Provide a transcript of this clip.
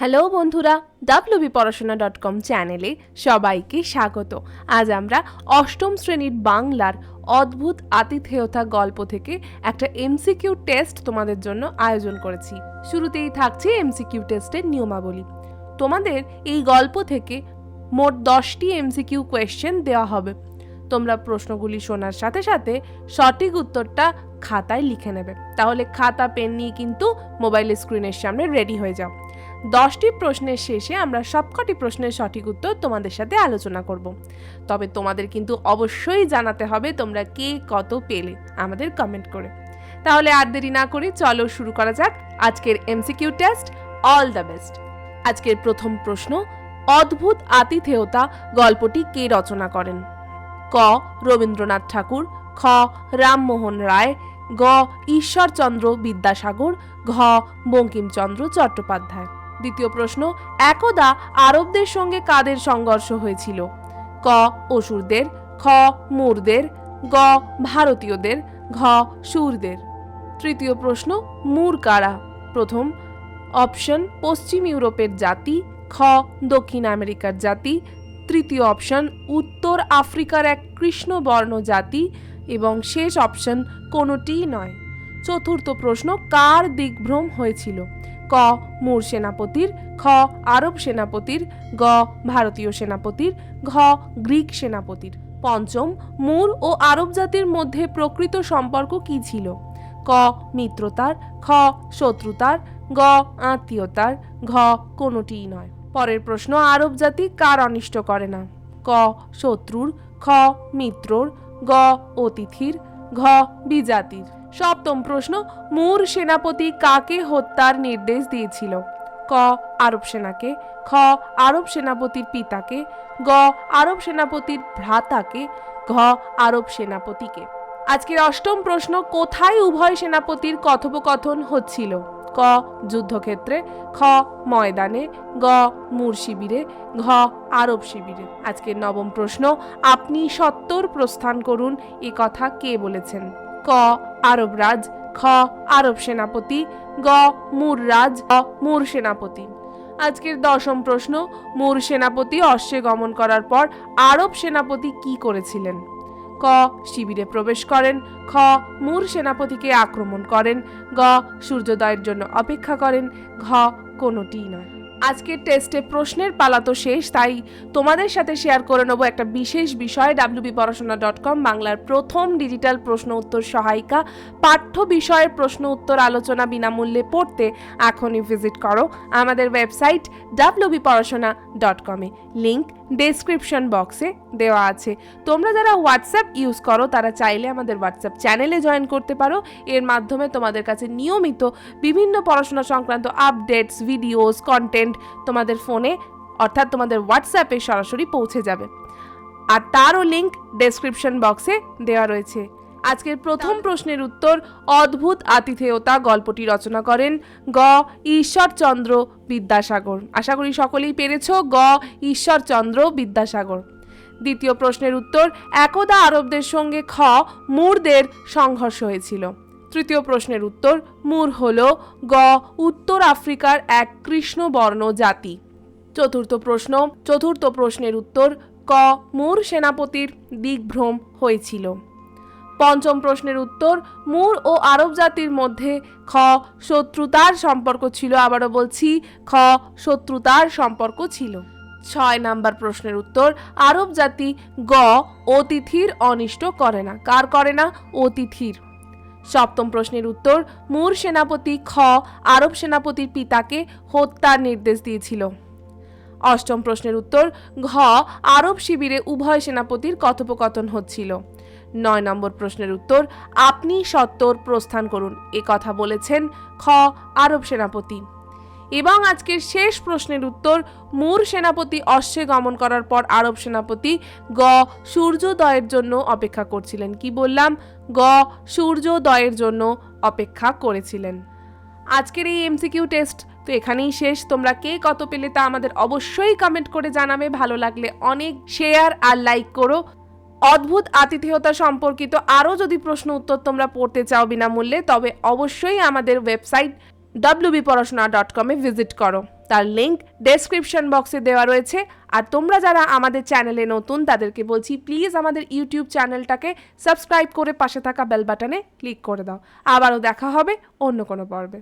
Hello বন্ধুরা WB পড়াশোনা dot com চ্যানেলে সবাইকে স্বাগত। আজ আমরা অষ্টম শ্রেণির বাংলার অদ্ভুত আতিথেয়তা গল্প থেকে একটা এমসিকিউ টেস্ট তোমাদের জন্য আয়োজন করেছি। শুরুতেই থাকছে এমসিকিউ টেস্টের নিয়মাবলী। তোমাদের এই গল্প থেকে মোট দশটি এমসিকিউ কোয়েশ্চেন দেওয়া হবে। তোমরা প্রশ্নগুলি শোনার সাথে সাথে সঠিক উত্তরটা খাতায় লিখে নেবে। তাহলে খাতা, পেন নিয়ে কিন্তু মোবাইলের স্ক্রিনের সামনে রেডি হয়ে যাও। দশটি প্রশ্নের শেষে আমরা সবকটি প্রশ্নের সঠিক উত্তর তোমাদের সাথে আলোচনা করব। তবে তোমাদের কিন্তু অবশ্যই জানাতে হবে তোমরা কে কত পেলে আমাদের কমেন্ট করে। তাহলে আর দেরি না করে চলো শুরু করা যাক আজকের MCQ test all the best আজকের প্রথম প্রশ্ন, অদ্ভুত আতিথেয়তা গল্পটি কে রচনা করেন? ক, রবীন্দ্রনাথ ঠাকুর। খ, রামমোহন রায়। গ, ঈশ্বরচন্দ্র বিদ্যাসাগর। ঘ, বঙ্কিমচন্দ্র চট্টোপাধ্যায়। দ্বিতীয় প্রশ্ন, একদা আরবদের সঙ্গে কাদের সংঘর্ষ হয়েছিল? ক, অসুরদের, খ, মুরদের, গ, ভারতীয়দের, ঘ, সুরদের। তৃতীয় প্রশ্ন, মুর কারা? প্রথম, অপশন, পশ্চিম ইউরোপের জাতি, খ, দক্ষিণ আমেরিকার জাতি, তৃতীয় অপশন, উত্তর আফ্রিকার এক কৃষ্ণবর্ণ জাতি এবং শেষ অপশন কোনোটিই নয়। চতুর্থ প্রশ্ন, কার দিগ্ভ্রম হয়েছিল? ক, মুর সেনাপতির, খ, আরব সেনাপতির, গ, ভারতীয় সেনাপতির, ঘ, গ্রিক সেনাপতির। পঞ্চম, মুর ও আরব জাতির মধ্যে প্রকৃত সম্পর্ক কি ছিল? ক, মিত্রতার, খ, শত্রুতার, গ, আত্মীয়তার, ঘ, কোনোটিই নয়। পরের প্রশ্ন, আরব জাতি কার অনিষ্ট করে না? ক, শত্রুর, খ, মিত্রর, গ, অতিথির, ঘ, বিজাতির। সপ্তম প্রশ্ন, মুর সেনাপতি কাকে হত্যার নির্দেশ দিয়েছিল? ক, আরব সেনাকে, খ, আরব সেনাপতির পিতাকে, গ, আরব সেনাপতির ভ্রাতাকে, ঘ, আরব সেনাপতিকে। আজকের অষ্টম প্রশ্ন, কোথায় উভয় সেনাপতির কথোপকথন হচ্ছিল? ক, যুদ্ধক্ষেত্রে, খ, ময়দানে, গ, মুর শিবিরে, ঘ, আরব শিবিরে। আজকের নবম প্রশ্ন, আপনি সত্তর প্রস্থান করুন, এ কথা কে বলেছেন? ক, আরব রাজ, খ, আরব সেনাপতি, গ, মুর রাজ, গ, মুর সেনাপতি। আজকের দশম প্রশ্ন, মুর সেনাপতি অশ্বে গমন করার পর আরব সেনাপতি কি করেছিলেন? ক, শিবিরে প্রবেশ করেন, খ, মুর সেনাপতিকে আক্রমণ করেন, গ, সূর্যোদয়ের জন্য অপেক্ষা করেন, ঘ, কোনোটিই নয়। আজকের টেস্টে প্রশ্নের পালা তো শেষ, তাই তোমাদের সাথে শেয়ার করে নেব একটা বিশেষ বিষয় ডাব্লিউবি পড়াশোনা ডট কম বাংলার প্রথম ডিজিটাল প্রশ্ন উত্তর সহায়িকা। পাঠ্য বিষয়ের প্রশ্ন উত্তর আলোচনা বিনামূল্যে পড়তে এখনই ভিজিট করো আমাদের ওয়েবসাইট ডাব্লিউবি পড়াশোনা ডট কমে লিঙ্ক ডেসক্রিপশন বক্সে দেওয়া আছে। তোমরা যারা হোয়াটসঅ্যাপ ইউজ করো, তারা চাইলে আমাদের হোয়াটসঅ্যাপ চ্যানেলে জয়েন করতে পারো। এর মাধ্যমে তোমাদের কাছে নিয়মিত বিভিন্ন পড়াশোনা সংক্রান্ত আপডেটস ভিডিওস কন্টেন্ট তোমাদের ফোনে অর্থাৎ তোমাদের হোয়াটসঅ্যাপে সরাসরি পৌঁছে যাবে। আর তারও লিঙ্ক ডেসক্রিপশন বক্সে দেওয়া রয়েছে। আজকের প্রথম প্রশ্নের উত্তর অদ্ভুত আতিথেয়তা গল্পটি রচনা করেন গ. ঈশ্বরচন্দ্র বিদ্যাসাগর। আশা করি সকলেই পেরেছ গ. ঈশ্বরচন্দ্র বিদ্যাসাগর। দ্বিতীয় প্রশ্নের উত্তর একদা আরবদের সঙ্গে খ. মুরদের সংঘর্ষ হয়েছিল। তৃতীয় প্রশ্নের উত্তর, মুর হল গ, উত্তর আফ্রিকার এক কৃষ্ণবর্ণ জাতি। চতুর্থ প্রশ্ন, চতুর্থ প্রশ্নের উত্তর, ক, মুর সেনাপতির দিগ্ভ্রম হয়েছিল। পঞ্চম প্রশ্নের উত্তর, মুর ও আরব জাতির মধ্যে খ, শত্রুতার সম্পর্ক ছিল, আবারও বলছি, খ, শত্রুতার সম্পর্ক ছিল। ছয় নাম্বার প্রশ্নের উত্তর, আরব জাতি গ, অতিথির অনিষ্ট করে না। কার করে না? অতিথির। সপ্তম প্রশ্নের উত্তর, মুর সেনাপতি খ, আরব সেনাপতির পিতাকে হত্যার নির্দেশ দিয়েছিল। অষ্টম প্রশ্নের উত্তর, ঘ, আরব শিবিরে উভয় সেনাপতির কথোপকথন হচ্ছিল। নয় নম্বর প্রশ্নের উত্তর, আপনি সত্তর প্রস্থান করুন, এ কথা বলেছেন খ, আরব সেনাপতি। এবং আজকের শেষ প্রশ্নের উত্তর মুর সেনাপতি অশ্বে গমন করার পর আরব সেনাপতি গ সূর্যোদয়ের জন্য অপেক্ষা করছিলেন। কি বললাম? গ সূর্যোদয়ের জন্য অপেক্ষা করেছিলেন। আজকের এই এমসিকিউ টেস্ট তো এখানেই শেষ। তোমরা কে কত পেলে তা আমাদের অবশ্যই কমেন্ট করে জানাবে। ভালো লাগলে অনেক শেয়ার আর লাইক করো। অদ্ভুত আতিথেয়তা সম্পর্কিত আরও যদি প্রশ্ন উত্তর তোমরা পড়তে চাও বিনামূল্যে, তবে অবশ্যই আমাদের ওয়েবসাইট ডাব্লিউবি পড়াশোনা ডট কমে ভিজিট করো। তার লিঙ্ক ডেসক্রিপশন বক্সে দেওয়া রয়েছে। আর তোমরা যারা আমাদের চ্যানেলে নতুন, তাদেরকে বলছি প্লিজ আমাদের ইউটিউব চ্যানেলটাকে সাবস্ক্রাইব করে পাশে থাকা বেল বাটনে ক্লিক করে দাও। আবারও দেখা হবে অন্য কোনো পর্বে।